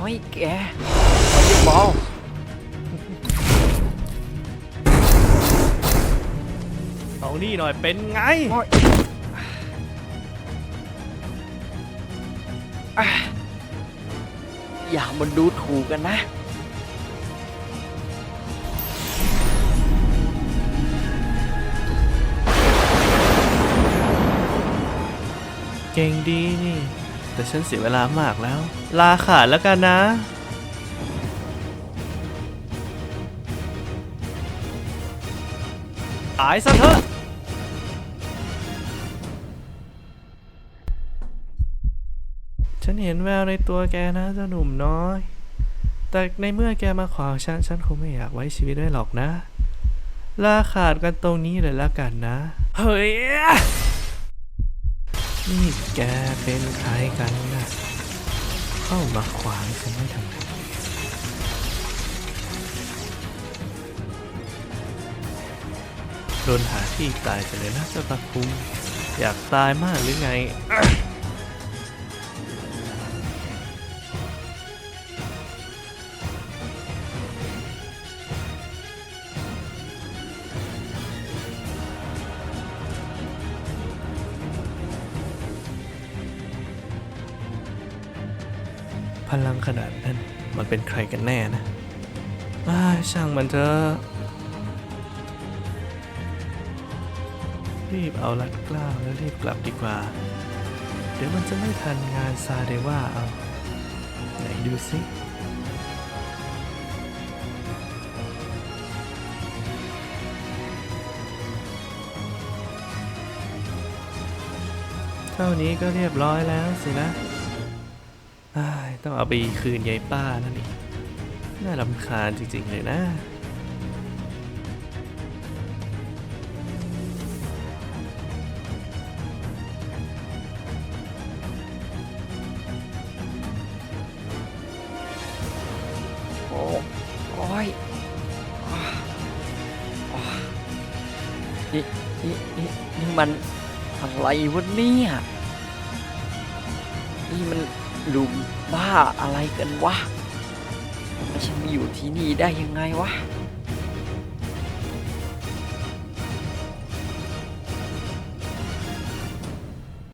น้อยแกเอาเบาเอานี่หน่อยเป็นไงๆโอ๊ยอะอย่ามันดูถูกกันนะ เก่งดีนี่ แต่ฉันเสียเวลามากแล้ว ลาขาดแล้วกันนะ ตายซะเถอะฉันเห็นแววในตัวแกนะเจ้าหนุ่มน้อย แต่ในเมื่อแกมาขวางฉัน ฉันคงไม่อยากไว้ชีวิตไว้หรอกนะ ลาขาดกันตรงนี้เลยละกันนะ เฮ้ย นี่แกเป็นใครกันนะเข้ามาขวางฉันไม่ทำไมโดนหาที่ตายไปเลยนะเจ้าตะคุงอยากตายมากหรือไง พลังขนาดนั้น มันเป็นใครกันแน่นะช่างมันเถอะรีบเอาลัดกล้าวแล้วรีบกลับดีกว่า เดี๋ยวมันจะไม่ทันงานซาเดว่าเอาไหนดูสิเท่านี้ก็เรียบร้อยแล้วสินะ ต้องเอาไปคืนยายป้านั่นอีกน่ารำคาญจริง ๆ เลยนะ โอ้โอ้ยนี่นี่นี่นี่มันอะไรวะเนี่ย นี่มัน ลุมบ้าอะไรกันวะฉันมาอยู่ที่นี่ได้ยังไงวะ